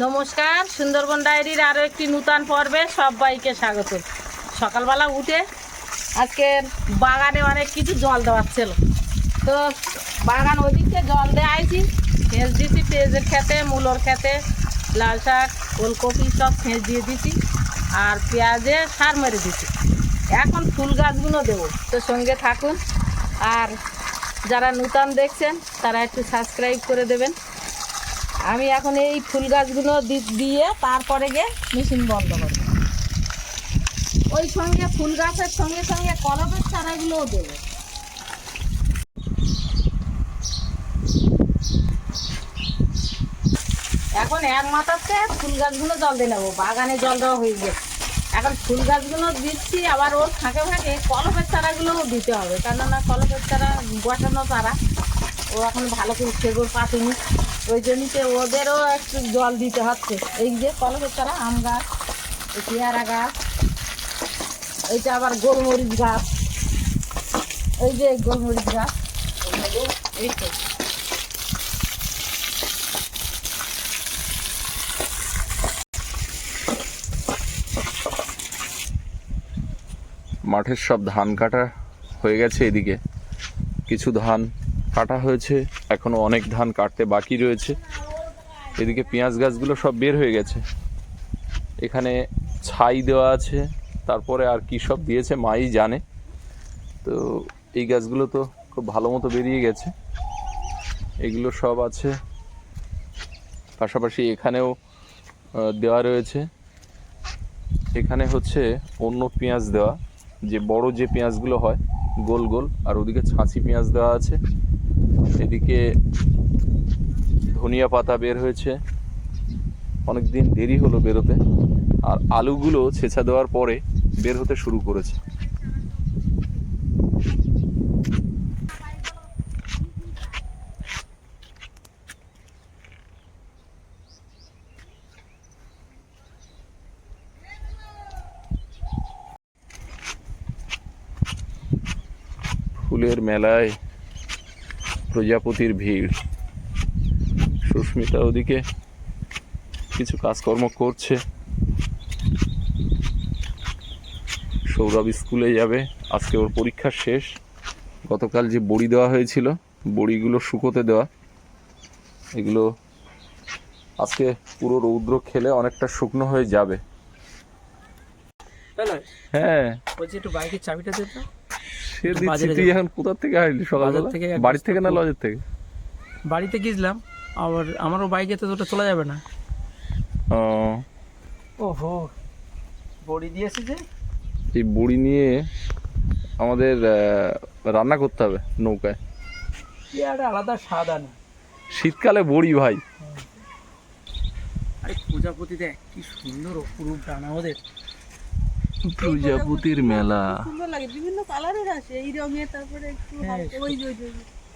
নমস্কার, সুন্দরবন ডায়েরির আরও একটি নূতন পর্বে সবাইকে স্বাগত। সকালবেলা উঠে আজকে বাগানে অনেক কিছু জল দেওয়ার ছিল। তো বাগান ওদিকে জল দেওয়া আইছি সেচ দিয়েছি, পেঁয়াজের খেতে মূলোর খেতে লাল শাক, ওলকপি সব সেচ দিয়ে দিছি আর পেঁয়াজে সার মেরে দিছি এখন ফুল গাছগুলো দেবো, তো সঙ্গে থাকুন। আর যারা নূতন দেখছেন, তারা একটু সাবস্ক্রাইব করে দেবেন। আমি এখন এই ফুল গাছগুলো দিয়ে তারপরে গিয়ে মেশিন বন্ধ করব। ওই সঙ্গে ফুল গাছের সঙ্গে সঙ্গে কলমের চারাগুলোও দেবো। এখন এক মাথাতে ফুল গাছগুলো জল দিয়ে নেব, বাগানে জল দেওয়া হয়ে গেছে। এখন ফুল গাছগুলো দিচ্ছি, আবার ওর ফাঁকে ফাঁকে কলমের চারাগুলোও দিতে হবে, কেননা কলমের চারা বসানো চারা। ও এখন ভালো করে সেগুলো পাতেনি ওই জন্যতে ওদেরও একটু জল দিতে হচ্ছে। এই যে কলমের চারা, আম গাছ পেয়ারা গাছ, এইটা আবার গোলমরিচ গাছ। এই যে গোলমরিচ গাছ। এই তো। মাঠের সব ধান কাটা হয়ে গেছে এদিকে। কিছু ধান কাটা হয়েছে, এখনও অনেক ধান কাটতে বাকি রয়েছে। এদিকে পেঁয়াজ গাছগুলো সব বের হয়ে গেছে। এখানে ছাই দেওয়া আছে, তারপরে আর কি সব দিয়েছে মাই জানে। তো এই গাছগুলো তো খুব ভালো মতো বেরিয়ে গেছে। এগুলো সব আছে। পাশাপাশি এখানেও দেওয়া রয়েছে। এখানে হচ্ছে অন্য পেঁয়াজ দেওয়া, যে বড় যে পেঁয়াজগুলো হয়, গোল গোল, আর ওদিকে ছাঁচি পেঁয়াজ দেওয়া আছে। এদিকে ধনিয়া পাতা বের হয়েছে। অনেক দিন দেরি হলো বেরোতে, আর আলুগুলো ছেঁচা দেওয়ার পরে বের হতে শুরু করেছে। ফুলের মেলায় প্রজাপতির ভিড়। সুস্মিতা ওদিকে কিছু কাজকর্ম করছে। সৌরভ স্কুলে যাবে। আজকে ওর পরীক্ষা শেষ। গতকাল যে বড়ি দেওয়া হয়েছিল বড়িগুলো শুকোতে দেওয়া এগুলো আজকে পুরো রৌদ্র খেলে অনেকটা শুকনো হয়ে যাবে। হ্যাঁ। বলছি একটু বাইকের চাবিটা দে তো। সে দিচ্ছি তুই এখন কোথা থেকে আসলি সকালবেলা? বাজার থেকে বাড়ির থেকে না লজের থেকে? বাড়িতে গেছিলাম আবার আমারও বাইকে তো ওটা চলে যাবে না। ও। ওহো বড়ি দিয়েছে যে এই বড়ি নিয়ে আমাদের রান্না করতে হবে নৌকায়। কি একটা আলাদা স্বাদ আনে? শীতকালে বড়ি ভাই। আরে প্রজাপতি দেখ কি সুন্দর অপরূপ ডানা ওদের। প্রজাপতির মেলা। সুন্দর লাগে বিভিন্ন কালারের আছে এই রঙের তারপরে একটু হ্যাঁ, ওই ওই যে, ওই যে,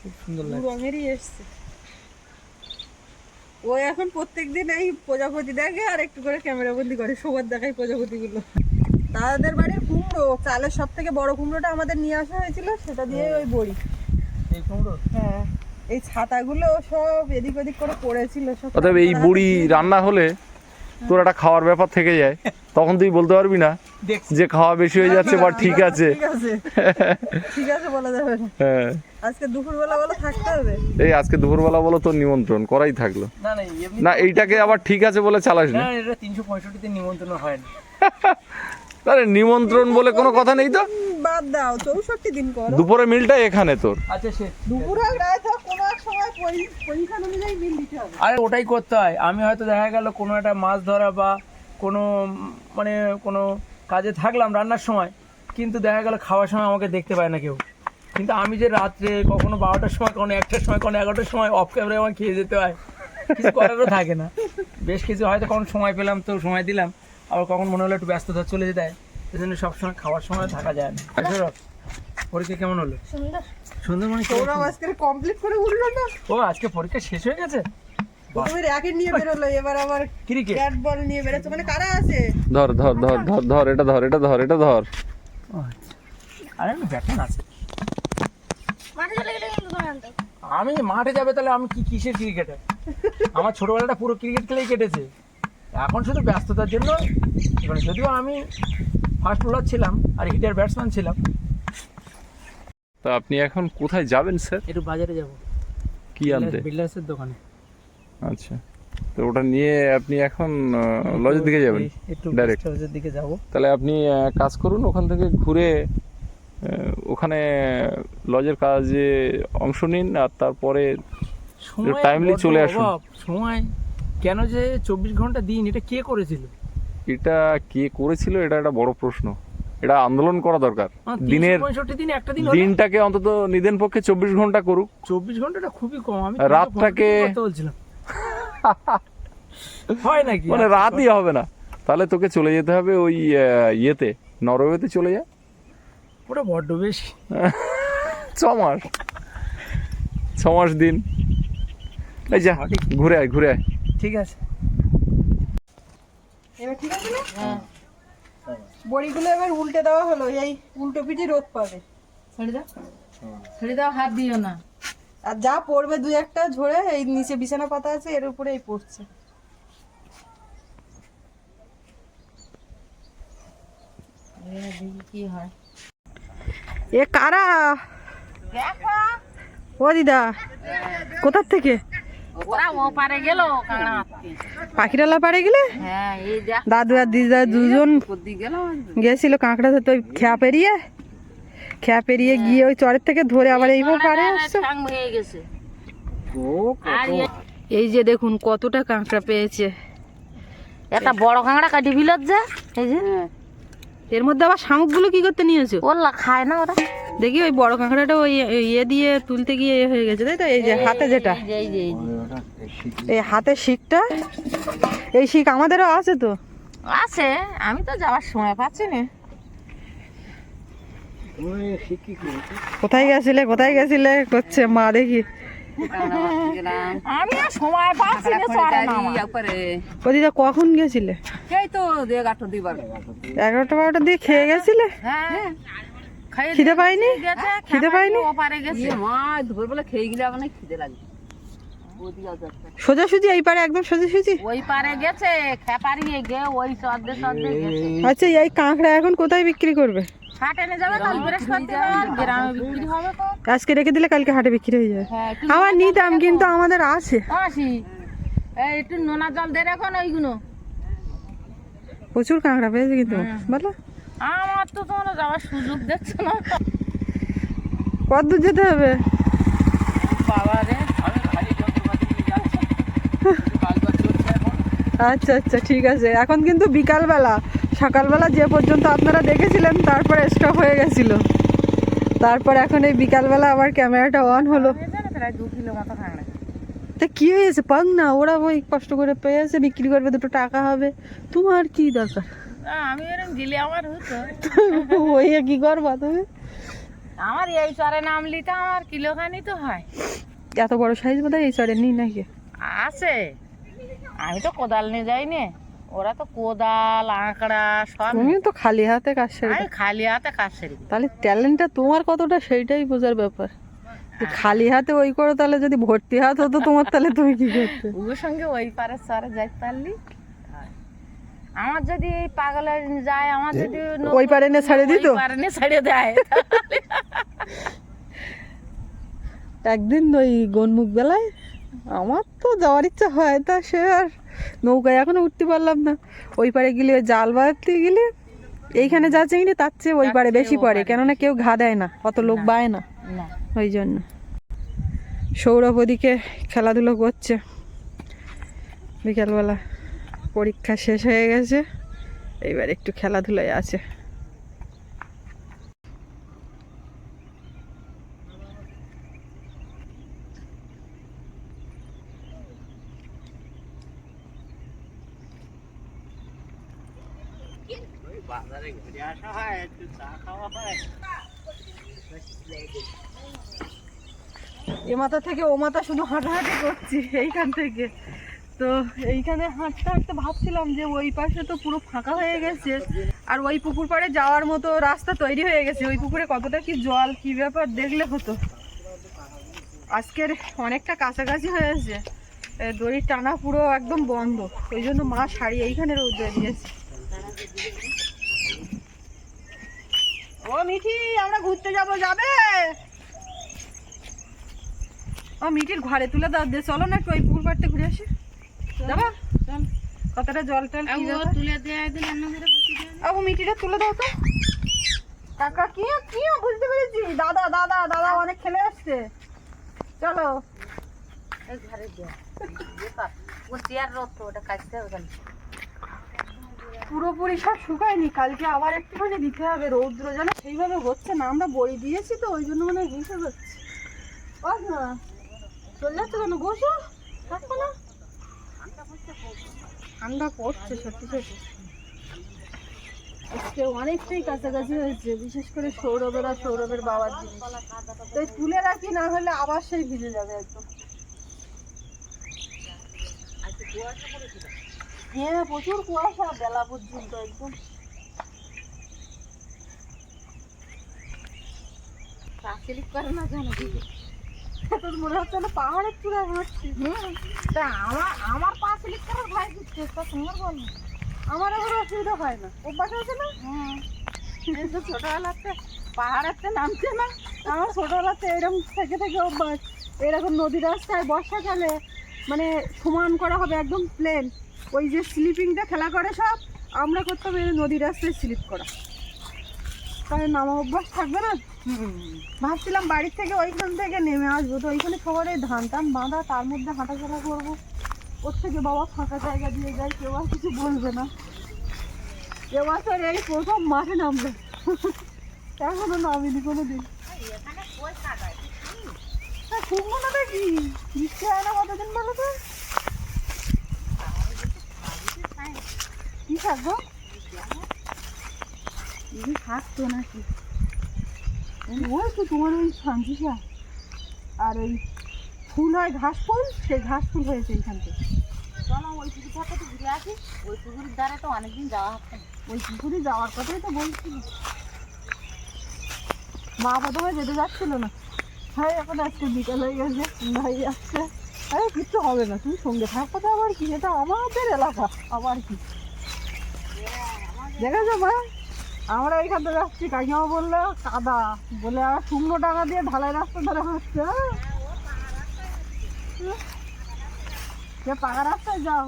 খুব সুন্দর লাগে রঙেরই এসছে। ও এখন প্রত্যেকদিন এই প্রজাপতি দেখে আর একটু করে ক্যামেরা বন্দি করে সবার দেখায় প্রজাপতিগুলো। তাদের বাড়ির কুমড়ো চালের সব থেকে বড় কুমড়োটা আমাদের নিয়ে আসা হয়েছিল সেটা দিয়ে ওই বড়ি। এই কুমড়ো? হ্যাঁ এই ছাতাগুলো সব এদিক ওদিক করে পড়েছিল সব অতএব এই বড়ি রান্না হলে তোর একটা খাওয়ার ব্যাপার থেকে যায় তখন তুই বলতে পারবি না যে খাওয়া বেশি হয়ে যাচ্ছে বা ঠিক আছে। ঠিক আছে। বলা যাবে হ্যাঁ। আজকে দুপুরবেলা বলো থাকতে হবে? এই আজকে দুপুরবেলা বলো তোর নিমন্ত্রণ করাই থাকল। না না না এইটাকে আবার ঠিক আছে বলে চালাস না না এটা তিনশো পঁয়ষট্টিতে নিমন্ত্রণ হয় না। আরে নিমন্ত্রণ বলে কোনো কথা নেই তো? বাদ দাও চৌষট্টি দিন করো। দুপুরে মিলটা এখানে তোর। আচ্ছা সে দুপুর কোনো এক সময় অনুযায়ী বিল দিতে হবে। আরে ওটাই করতে হয়। আমি হয়তো দেখা গেল কোনো একটা মাছ ধরা বা কোনো মানে কোনো কাজে থাকলাম রান্নার সময় কিন্তু দেখা গেল খাওয়ার সময় আমাকে দেখতে পায় না কেউ। কিন্তু আমি যে রাত্রে কখনো বারোটার সময় কখনো একটার সময় কখনো এগারোটার সময় অফ ক্যামেরায় আমার খেয়ে যেতে হয় কিছু করারও থাকে না। বেশ কিছু হয়তো কখন সময় পেলাম তো সময় দিলাম। আবার কখন মনে হলো একটু ব্যস্ততা চলে যেতে হয় সেই জন্য সবসময় খাওয়ার সময় থাকা যায় না। সৌরভ, পরীক্ষা কেমন হলো? সুন্দর। মানে কেমন সৌরভ আজকে কমপ্লিট করে উঠল না? ও আজকে পরীক্ষা শেষ হয়ে গেছে? প্রথমে র্যাকেট নিয়ে বেরোলো এবার আবার ক্রিকেট ব্যাট বল নিয়ে বেরোচ্ছে। মানে কারা আছে? ধর ধর ধর ধর ধর এটা ধর এটা ধর এটা ধর। আরে আমি ব্যাটম্যান আছে। আমি মাঠে যাবে তাহলে আমি কি কিসের ক্রিকেটার আমার ছোটবেলাটা পুরো ক্রিকেট খেলেই কেটেছে। এখন শুধু ব্যস্ততার জন্য এবার যদিও আমি ফার্স্ট বোলার ছিলাম আর হিটার ব্যাটসম্যান ছিলাম। তা আপনি এখন কোথায় যাবেন স্যার একটু বাজারে যাব। কি আনতে? বিল্ডার্সের দোকানে। আচ্ছা। তো ওটা নিয়ে আপনি এখন লজের দিকে যাবেন? একটু Direct. লজের দিকে যাব। তাহলে আপনি কাজ করুন ওখান থেকে ঘুরে ওখানে লজের কাজে অংশ নিন আর তারপরে বড্ড চলে আসুন। সময় কেন যে চব্বিশ ঘণ্টা দিন? এটা কে করেছিল? এটা কে করেছিল? এটা একটা বড় প্রশ্ন। এটা আন্দোলন করা দরকার। দিনের দিন একটা দিন দিনটাকে অন্তত নিদেন পক্ষে চব্বিশ ঘণ্টা করুক। চব্বিশ ঘন্টাটা খুবই কম। আমি রাতটাকে- বলছিলাম। হয় নাকি? মানে রাতই হবে না। তাহলে তোকে চলে যেতে হবে ওই ইয়েতে নরওয়েতে চলে যা। ওটা বড্ড বেশি। ছ মাস। ছ মাস দিন। এই যা ঘুরে আয় ঘুরে আয়। ঠিক আছে। এবার ঠিক আছে না? বড়িগুলো এবার উল্টে দেওয়া হলো এই উল্টো পিঠে রোদ পাবে। ছেড়ে দাও। ছেড়ে দাও হাত দিও না। আর যা পড়বে দুই একটা ঝরে এই নিচে বিছানা পাতা আছে এর উপরে এই পড়ছে কি হয়। এ কারা? ও দিদা কোথার থেকে? ওরা ও পারে গেল পাখিরালা পাড়ে গেলে? হ্যাঁ এই দাদু আর দিদা দুজন কোদি গেল গেছিল কাঁকড়া ধরতে ওই খেয়া পেরিয়ে। খেয়া পেরিয়ে গিয়ে ওই চরের থেকে ধরে আবার আসছে। এ- এই যে দেখুন কতটা কাঁকড়া পেয়েছে। একটা বড় কাঁকড়া কাটি ফিলত যা এই যে। এর মধ্যে আবার শামুকগুলো কি করতে নিয়েছো? ওল্লা খায় না ওরা। দেখি ওই বড় কাঁকড়াটা ওই ইয়ে দিয়ে তুলতে গিয়ে এ হয়ে গেছে তাই তো? এই যে হাতে যেটা। এই। হাতের শিকটা? এই শিক আমাদেরও আছে তো? আছে আমি তো যাওয়ার সময় পাচ্ছি না। কোথায় গেছিলে কোথায় গেছিলে? করছে মা দেখি। আমি সময় পাচ্ছি না কখন গেছিলে? এই তো এগারোটা বারোটা দিয়ে খেয়ে গেছিলে? হ্যাঁ। খিদে পাইনি খিদে পাইনি মা দুপুরবেলা খেয়ে গেলে আমার খিদে লাগে। সোজাসুজি এই পারে একদম সোজাসুজি। ওই পারে গেছে খেপারিয়ে গে ওই সদ্দে সদ্দে গেছে। আচ্ছা এই কাঁকড়া এখন কোথায় বিক্রি করবে? হাট এনে যাবে কাল বৃহস্পতিবার গ্রামে বিক্রি হবে তো। আজকে রেখে দিলে কালকে হাটে বিক্রি হয়ে যাবে। হ্যাঁ আমার নিতাম কিন্তু আমাদের আছে। আসি। এই একটু নোনা জল দে রাখো না ওইগুলো। প্রচুর কাঁকড়া পেয়েছে কিন্তু বলো। আমার তো তোমরা যাওয়ার সুযোগ দেখছ না? কত দূর যেতে হবে? বাবা রে আচ্ছা আচ্ছা ঠিক আছে। এখন কিন্তু বিকালবেলা। সকালবেলা যে পর্যন্ত আপনারা দেখেছিলেন তারপরে স্টপ হয়ে গেছিল। তারপর এখন এই বিকালবেলা আবার ক্যামেরাটা অন হলো। তা কি হয়েছে? পাক না ওরা ওই কষ্ট করে পেয়েছে বিক্রি করবে দুটো টাকা হবে। তোমার কি দরকার? আমি এরকম গেলে আমার হতো। ওই কি করবা তুমি? আমার এই চরে নামলি তো আমার কিলোখানি তো হয়। এত বড় সাইজ বোধহয় এই চড়ে নি নাকি? আছে। আমি তো কোদাল নিয়ে যাইনি। ওরা তো কোদাল আঁকড়া সব তুমি তো খালি হাতে কাজ সেরে আমি খালি হাতে কাজ সেরে তাহলে ট্যালেন্টটা তোমার কতটা সেইটাই বোঝার ব্যাপার। যে খালি হাতে ওই করো তাহলে যদি ভর্তি হাত হতো তোমার তাহলে তুমি কি করতে? ওর সঙ্গে ওই পারে চরে যাইতে পারলি? হয়। আমার যদি এই পাগল যায় আমার যদি ওই পারে এনে ছাড়ে দিত? ওই পারে নিয়ে ছাড়িয়ে দেয়? একদিন ওই গনমুখ বেলায় আমার তো যাওয়ার ইচ্ছা হয় তা সে আর নৌকায় এখনও উঠতে পারলাম না। ওই পারে গেলে ওই জাল বাঁধতে গেলে এইখানে যা চিংড়ি তার চেয়ে ওই পারে বেশি পড়ে কেননা কেউ ঘা দেয় না অত লোক বায় না। না। ওই জন্য। সৌরভ ওদিকে খেলাধুলো করছে। বিকালবেলা। পরীক্ষা শেষ হয়ে গেছে। এইবার একটু খেলাধুলায় আছে। এ মাথা থেকে ও মাথা শুধু হাঁটাহাঁটি করছি এইখান থেকে। তো এইখানে হাঁটতে হাঁটতে ভাবছিলাম যে ওই পাশে তো পুরো ফাঁকা হয়ে গেছে। আর ওই পুকুর পাড়ে যাওয়ার মতো রাস্তা তৈরি হয়ে গেছে। ওই পুকুরে কতটা কি জল, কি ব্যাপার দেখলে হতো। আজকের অনেকটা কাছাকাছি হয়েছে দড়ির টানা পুরো একদম বন্ধ। ওই জন্য মা শাড়ি এইখানে রোদ্রে দিয়েছে। ও মিঠি, আমরা ঘুরতে যাব, যাবে? ও মিঠির ঘরে তুলে দাও দিয়ে চলো না একটু ওই পুকুর পাড়তে ঘুরে আসি। যাবা? কতটা জল টল তুলে দেওয়া তুলে দাও তো। কাকা কি কি বুঝতে পেরেছি? দাদা দাদা দাদা অনেক খেলে আসছে। চলো। পুরোপুরি সব শুকায়নি। কালকে আবার একটুখানি দিতে হবে। রৌদ্র যেন সেইভাবে হচ্ছে না। আমরা বড়ি দিয়েছি তো ওই জন্য মনে হয় ঘেসে হচ্ছে। চলে যাচ্ছে কেন? বসো থাকব না। ঠান্ডা পড়ছে, সত্যি সত্যি। আজকে অনেকটাই কাছাকাছি হয়েছে, বিশেষ করে সৌরভের আর সৌরভের বাবার জিনিস তো এই তুলে রাখি, না হলে আবার সেই ভিজে যাবে একদম। হ্যাঁ প্রচুর কুয়াশা, বেলা পর্যন্ত একদম। স্লিপ করে না জানো তোর মনে হচ্ছে না পাহাড়ের তা আমার আমার পা স্লিপ করার ভয় করছে তা তোমার বল। না আমার আবার অসুবিধা হয় না। অভ্যাস আছে না? এই তো ছোটবেলাতে পাহাড়েতে নামছে না। আমার ছোটবেলাতে এরকম থেকে থেকে অভ্যাস। এরকম নদী রাস্তায় বর্ষাকালে মানে সমান করা হবে একদম প্লেন ওই যে স্লিপিংটা খেলা করে সব আমরা করতাম এই নদী রাস্তায় স্লিপ করা। তাহলে নামা অভ্যাস থাকবে না? ভাবছিলাম বাড়ির থেকে ওইখান থেকে নেমে আসব তো ওইখানে সবার ধান টান বাঁধা তার মধ্যে হাঁটাচলা করব। ওর থেকে বাবা ফাঁকা জায়গা দিয়ে যায় কেউ আর কিছু বলবে না। এবছর এই প্রথম মাঠে নামবে। এখনও নামিনি কোনো দিন হ্যাঁ, শুকনো না কি? বৃষ্টি হয় না কতদিন বলো তো? কি থাকব থাকতো নাকি? ওই তো তোমার ওই সানজিসা আর ওই ফুল হয় ঘাস ফুল সেই ঘাস ফুল হয়েছে এইখান থেকে। চলো ওই পুকুর থেকে তো ঘুরে আসি। ওই পুকুরের দ্বারা তো অনেকদিন যাওয়া হচ্ছে ওই পুকুরে যাওয়ার কথাই তো বলছিল মা প্রথমে যেতে যাচ্ছিল না। এখন আজকে বিকাল হয়ে গেছে ভাই আসছে। আরে কিচ্ছু হবে না তুমি সঙ্গে থাকো তো আবার কি? এটা আমাদের এলাকা আবার কি? দেখেছ মা? আমরা এইখান থেকে যাচ্ছি, কাকিমা বলল, কাদা। বলে আর শুকনো টাকা দিয়ে ঢালাই রাস্তা ধরে হাঁটছে হ্যাঁ? সে পাকা রাস্তায় যাও।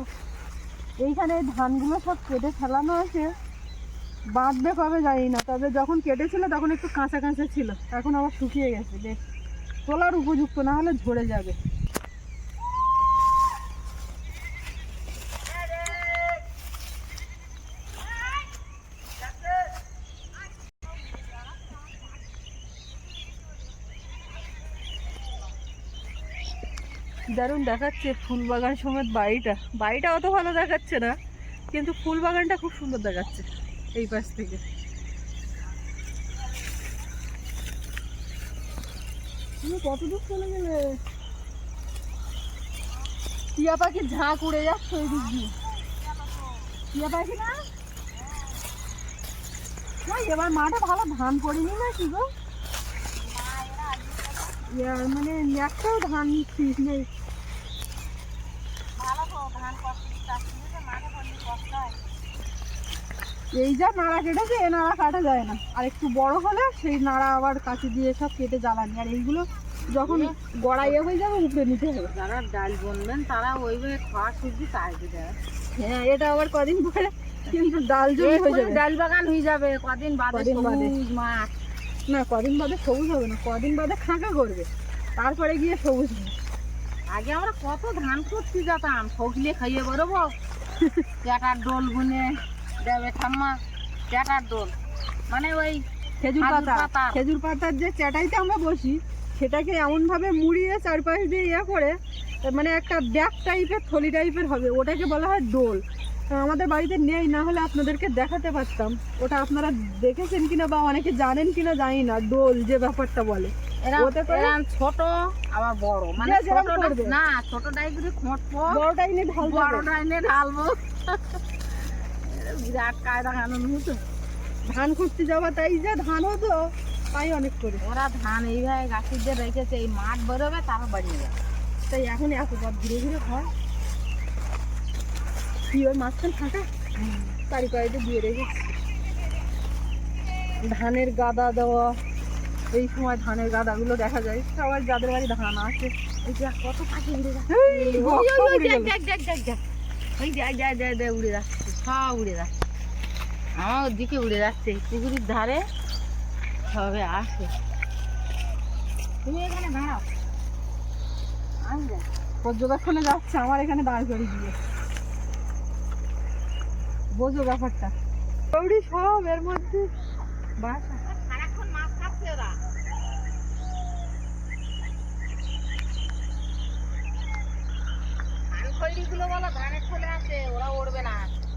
এইখানে ধানগুলো সব কেটে ফেলানো আছে বাঁধবে কবে জানি না, তবে যখন কেটেছিল তখন একটু কাঁচা কাঁচা ছিল। এখন আবার শুকিয়ে গেছে, বেশ। তোলার উপযুক্ত, না হলে ঝরে যাবে। দারুণ দেখাচ্ছে ফুল বাগান সমেত বাড়িটা। বাড়িটা অত ভালো দেখাচ্ছে না, কিন্তু ফুল বাগানটা খুব সুন্দর দেখাচ্ছে এই পাশ থেকে। তুমি কত দূর চলে গেলে? টিয়া পাখির ঝাঁক উড়ে যাচ্ছে ওই দিক টিয়া পাখি না? এবার মাঠে ভালো ধান পড়েনি না কি গো মানে একটাও ধান ঠিক নেই। এই যা নাড়া কেটেছে এ নাড়া কাটা যায় না। আর একটু বড় হলে সেই নাড়া আবার কাছে দিয়ে সব কেটে জ্বালানি। আর এইগুলো যখন গড়াইয়ে হয়ে যাবে উপরে নিতে হবে। যারা ডাল বনবেন তারা ওইভাবে খাওয়া সবজি কাটবে হ্যাঁ এটা আবার কদিন পরে কিন্তু ডাল জমি হয়ে যাবে। ডাল বাগান হয়ে যাবে কদিন বাদে। সবুজ মাঠ। না কদিন বাদে সবুজ হবে না কদিন বাদে খাঁকা করবে। তারপরে গিয়ে সবুজ আগে আমরা কত ধান করতে যেতাম সগলে খাইয়ে বেরোবো। পেটার দোল গুনে দেবে ঠাম্মা পেটার দোল। মানে ওই খেজুর পাতা। খেজুর পাতার যে চাটাইতে আমরা বসি সেটাকে এমনভাবে মুড়িয়ে চারপাশ দিয়ে ইয়ে করে মানে একটা ব্যাগ টাইপের থলি টাইপের হবে। ওটাকে বলা হয় দোল। আমাদের বাড়িতে নেই না হলে আপনাদেরকে দেখাতে পারতাম। ওটা আপনারা দেখেছেন কিনা বা অনেকে জানেন কিনা জানি না দোল যে ব্যাপারটা বলে। ছোট আবার বড়। মানে ছোট না ছোট টাইপের খোঁটবো বড়টাই নিয়ে ঢাল বড় টাইনে ঢালবো। বিরাট কায়দা কানুন হতো। ধান খুঁজতে যাওয়া তাই যে ধান হতো তাই অনেক করে। ওরা ধান এইভাবে গাছের দিয়ে রেখেছে এই মাঠ বেরোবে তারপর বাড়িয়ে যাবে। তাই এখন এত পথ ঘুরে ঘুরে হয়। ওই মাঝখান ফাঁকা? তারি পাড়িতে দিয়ে রেখেছি। ধানের গাদা দেওয়া এই সময় ধানের গাদাগুলো দেখা যায়। সবাই যাদের বাড়ি ধান আছে। এই দেখ কত পাখি উড়ে যাচ্ছে। ওই, দেখ, দেখ, দেখ, দেখ, দেখ। ওই দেখ, দেখ, দেখ, দেখ, উড়ে যাচ্ছে। সব উড়ে যাচ্ছে। আমার ওদিকে উড়ে যাচ্ছে, পুকুরের ধারে সবে আসে। তুমি এখানে দাঁড়াও। পর্যবেক্ষণে যাচ্ছে, আমার এখানে দাঁড় করে দিয়ে। বোঝো ব্যাপারটা। ওই সব এর মধ্যে। বাসা। মাছ ওরা। বলো, ধানের চলে আসে ওরা উড়বে না।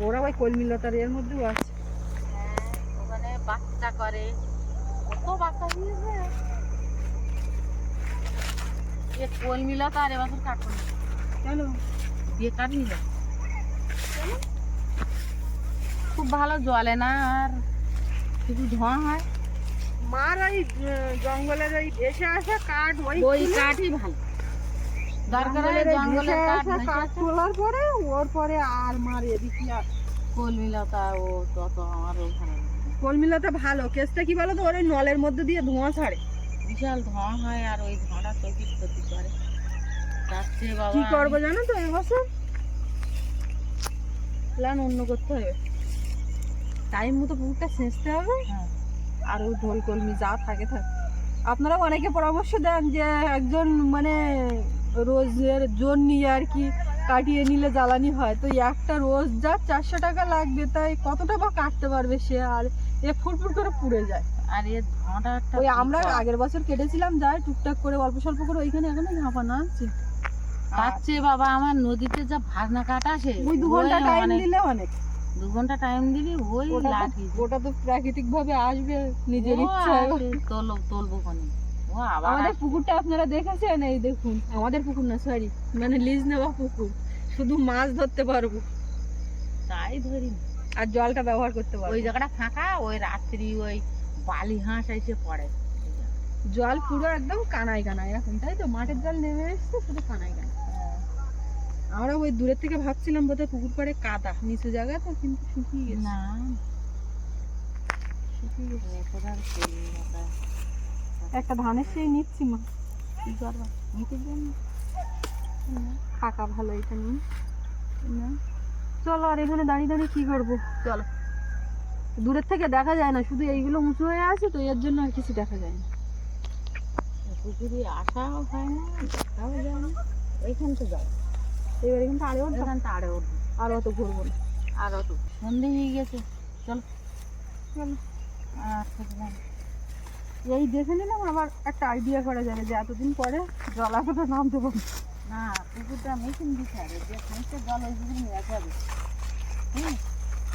ওরা ওই কলমিলতার এর মধ্যেও আছে। হ্যাঁ, ওখানে বাচ্চা করে। কত বাচ্চা হয়েছে এ কোল মিলা তো আর এবছর কাটবো না কেন? বেকার নিল খুব ভালো জলে না আর শুধু ধোঁয়া হয়। মার ওই জঙ্গলের ওই ভেসে আসা কাঠ ওই কাঠই ভালো। দরকার কাঠ। তোলার পরে ওর পরে আর মার এদিকে আর। কোল মিলতা ও তত আমারও ভালো কলমিলতা ভালো কেসটা কি বলো তো ওর ওই নলের মধ্যে দিয়ে ধোঁয়া ছাড়ে। বিশাল ধোঁয়া হয় আর ওই ধোঁয়াটা চোখের ক্ষতি করে? কি করব জানো তো এবছর? প্ল্যান অন্য করতে হবে। টাইম মতো পুকুরটা সেঁচতে হবে। হ্যাঁ। আর ওই ঢোল কলমি যা থাকে থাকে। আপনারা অনেকে পরামর্শ দেন যে একজন মানে রোজের জোন নিয়ে আর কি কাটিয়ে নিলে জ্বালানি হয়। তো একটা রোজ যা চারশো টাকা লাগবে তাই কতটা বা কাটতে পারবে সে আর এ ফুটফুট করে পুড়ে যায়। আর এর ধোঁয়াটা ওই আমরা আগের বছর কেটেছিলাম যাই টুকটাক করে অল্প স্বল্প করে ওইখানে এখনও ঝাঁপানো আছে তার চেয়ে বাবা আমার নদীতে যা ভাগনা কাটা আসে ওই দু ঘণ্টা টাইম দিলে অনেক। দু ঘণ্টা টাইম দিলি ওই লাঠি ওটা তো প্রাকৃতিক ভাবে আসবে নিজের তোলো তুলবো কোনে। আবার আমাদের পুকুরটা আপনারা দেখেছেন? এই দেখুন আমাদের পুকুর না সরি মানে লিজ নেওয়া পুকুর। শুধু মাছ ধরতে পারব। তাই ধরি আর জলটা ব্যবহার করতে পারব। ওই জায়গাটা ফাঁকা ওই রাত্রি ওই বালি হাঁস এসে পড়ে। জল পুরো একদম কানায় কানায় এখন তাই তো? মাঠের জল নেমে এসছে শুধু কানায় কানায়। আমরা ওই দূরের থেকে ভাবছিলাম বোধহয় পুকুর পাড়ে কাদা নিচু জায়গা তো কিন্তু শুকিয়ে গেছে। না। শুকিয়ে গেছে। একটা ধানের সেই নিচ্ছি মা। নিতে জন্য ফাঁকা ভালো এটা নিয়ে। না। চলো আর এখানে দাঁড়িয়ে দাঁড়িয়ে কি করব? চলো। দূরের থেকে দেখা যায় না শুধু এইগুলো উঁচু হয়ে আছে তো এর জন্য আর কিছু দেখা যায় না। পুকুরে আসাও হয় না দেখাও যায় না। এইখান তো যাও। এবার কিন্তু আরও এখান তো আরে উঠবো। আর অত ঘুরবো না। আর অত সন্ধে হয়ে গেছে। চল। চলো। আচ্ছা এই দেখে নিলাম আবার একটা আইডিয়া করা যাবে যে এতদিন পরে জল জলাপথে নামতে পারব না পুকুরটা মেশিন দিতে হবে যে খানিকটা জল ওই পুকুরে নিয়ে আসা হবে। হুম?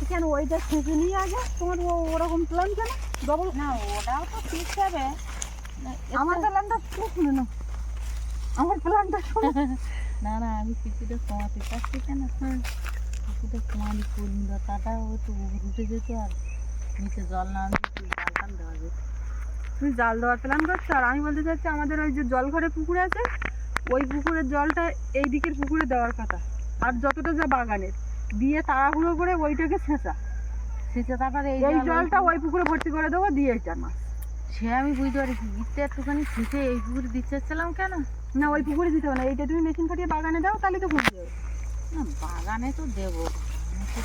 কেন ওইটা ছেঁচে নিয়ে আগে? তোমার ও- ওরকম প্ল্যান কেন? ডবল না ওটাও তো ঠিক হবে। আমার প্ল্যানটা শুনে শুনে না। আমার প্ল্যানটা শুনে। না না আমি কিছুটা কমাতে চাচ্ছি কেন? কিছুটা কমালি কর্মী লতাটা ও তো উঠে যেত আর নিচে জল না আনতে একটু জাল টাল দেওয়া যেত তুমি জাল দেওয়ার প্ল্যান করছ। আর আমি বলতে চাচ্ছি আমাদের ওই যে জলঘরে পুকুর আছে ওই পুকুরের জলটা এই দিকের পুকুরে দেওয়ার কথা। আর যতটা যা বাগানের দিয়ে তাড়াহুড়ো করে ওইটাকে ছেঁচা সেটা তারপরে এই জলটা ওই পুকুরে ভর্তি করে দেবো দিয়ে এটা মাছ। সে আমি বুঝতে পারছি ইটটা একটুখানি ছেঁচে এই পুকুরে দিতে চাচ্ছিলাম কেন? না ওই পুকুরে দিতে হবে না এইটা তুমি মেশিন খাটিয়ে বাগানে দাও তাহলে তো কমে যাবে না বাগানে তো দেবো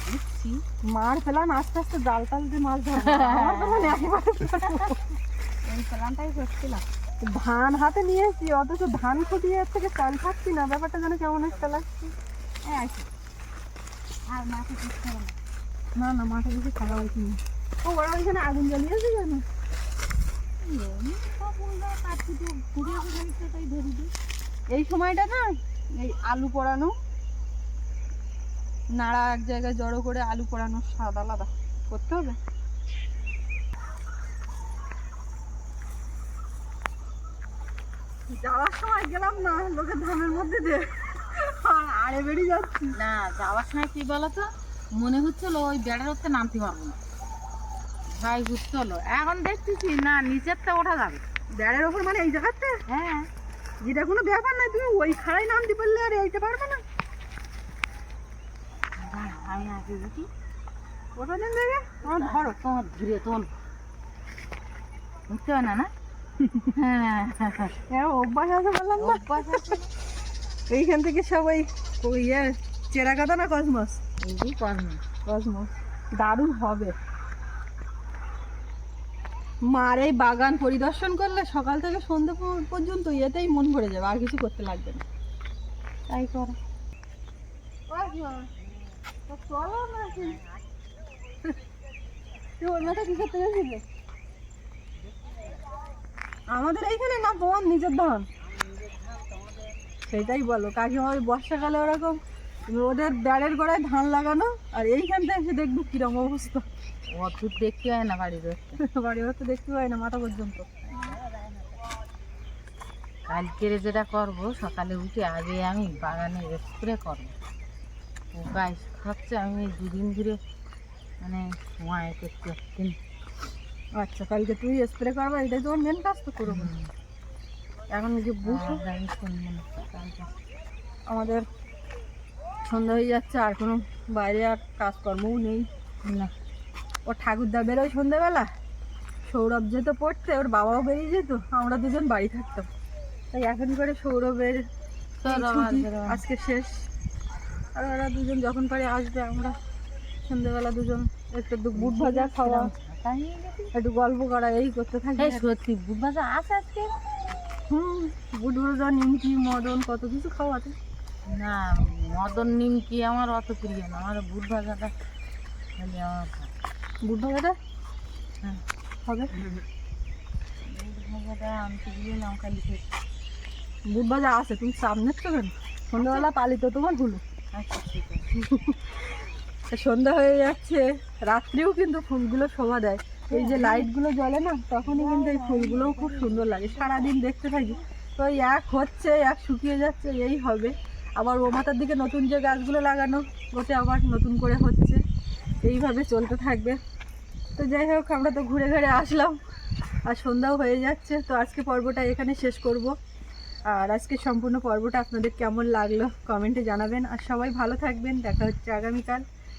দিচ্ছি। মার ফেলাম আস্তে আস্তে জাল টাল দিয়ে মাছ ধরবো আমার মনে একেবারে ধান হাতে নিয়েছি, অথচ ধান এর থেকে চাল খাচ্ছি না, ব্যাপারটা যেন কেমন একটা লাগছে আর হবে না। না, মাঠে বেশি খাওয়া হয়েছে না ও, ওরা ওইখানে আগুন জ্বালিয়েছে দিই এই সময়টা না, এই আলু পোড়ানো, নাড়া এক জায়গায় জড়ো করে আলু পোড়ানো স্বাদ আলাদা। করতে হবে? যাওয়ার সময় গেলাম না লোকের ধানের মধ্যে দিয়ে। আর আড়ে বেরিয়ে যাচ্ছি। না যাওয়ার সময় কি বলতো? মনে হচ্ছিল ওই বেড়ার উঠতে নামতে পারব না। ভাই ঘুরতে হলো। এখন দেখতেছি না নিচের তো ওঠা যাবে। ব্যাড়ের ওপর মানে এই জায়গাতে? হ্যাঁ। যেটা কোনো ব্যাপার নয় তুমি ওই খাড়াই নামতে পারলে আর এইতে পারবে না। আমি আগে উঠি ওটা দিন দেখে আমার ধরো তোমার ধীরে তোল উঠতে হয় না না? হ্যাঁ। হ্যাঁ অভ্যাস আছে বললাম না? অভ্যাস আছে। এইখান থেকে সবাই ইয়ে চেরা কাটা না কসমস? কর্ম কসমস। দারুণ হবে। মার এই বাগান পরিদর্শন করলে সকাল থেকে সন্ধ্যে প- পর্যন্ত এতেই মন ভরে যাবে আর কিছু করতে লাগবে না। তাই করো। চলো না তুই ওর মাথা কি করতে গেছিলে? আমাদের এইখানে না তোমার নিজের ধান সেটাই বলো কাকিমা ওই বর্ষাকালে ওরকম ওদের ব্যাড়ের গোড়ায় ধান লাগানো আর এইখান থেকে এসে দেখব কীরকম অবস্থা অত দেখতে হয় না বাড়ির রোদটা। বাড়ি হয়তো দেখতে পাই না মাথা পর্যন্ত কালকের যেটা করব সকালে উঠে আগে আমি বাগানে স্প্রে করব পোকা খাচ্ছে আমি দুদিন ধরে মানে সময় করতে পারছি। আচ্ছা কালকে তুই স্প্রে করবা এটাই তোমার মেন কাজ তো করব। এখন যে বুঝো আমাদের সন্ধ্যা হয়ে যাচ্ছে আর কোনো বাইরে আর কাজকর্মও নেই। না। ও ঠাকুরদা বেরোয় সন্ধ্যাবেলা সৌরভ যেত পড়তে ওর বাবাও বেরিয়ে যেত আমরা দুজন বাড়ি থাকতাম। তাই এখন করে সৌরভের। আজকে শেষ। আর ওরা দুজন যখন পারে আসবে আমরা সন্ধ্যাবেলা দুজন একটু বুট ভাজা খাওয়া? একটু গল্প করা এই করতে থাকি। সত্যি বুট ভাজা আছে আজকে। হুম বুট ভাজা নিমকি মদন কত কিছু খাওয়াতে। না মদন নিমকি আমার অত প্রিয় না। আমার বুট ভাজাটা খালি আমার। বুট ভাজাটা হ্যাঁ। হবে? বুট ভাজাটা খালি বুট ভাজা আছে তুমি চাপ নিচ্ছ কেন সন্ধ্যাবেলা পালিত তোমার হলো আচ্ছা ঠিক আছে। তা সন্ধ্যা হয়ে যাচ্ছে, রাত্রেও কিন্তু ফুলগুলো শোভা দেয়। এই যে লাইটগুলো জ্বলে না, তখনই কিন্তু এই ফুলগুলোও খুব সুন্দর লাগে। সারাদিন দেখতে থাকি। তো এক হচ্ছে, এক শুকিয়ে যাচ্ছে, এই হবে। আবার ও মাথার দিকে নতুন যে গাছগুলো লাগানো ওতে আবার নতুন করে হচ্ছে। এইভাবে চলতে থাকবে। তো যাই হোক, আমরা তো ঘুরে ঘুরে আসলাম। আর সন্ধ্যাও হয়ে যাচ্ছে, তো আজকে পর্বটা এখানে শেষ করব। আর আজকে সম্পূর্ণ পর্বটা আপনাদের কেমন লাগল, কমেন্টে জানাবেন। আর সবাই ভালো থাকবেন, দেখা হচ্ছে আগামীকাল।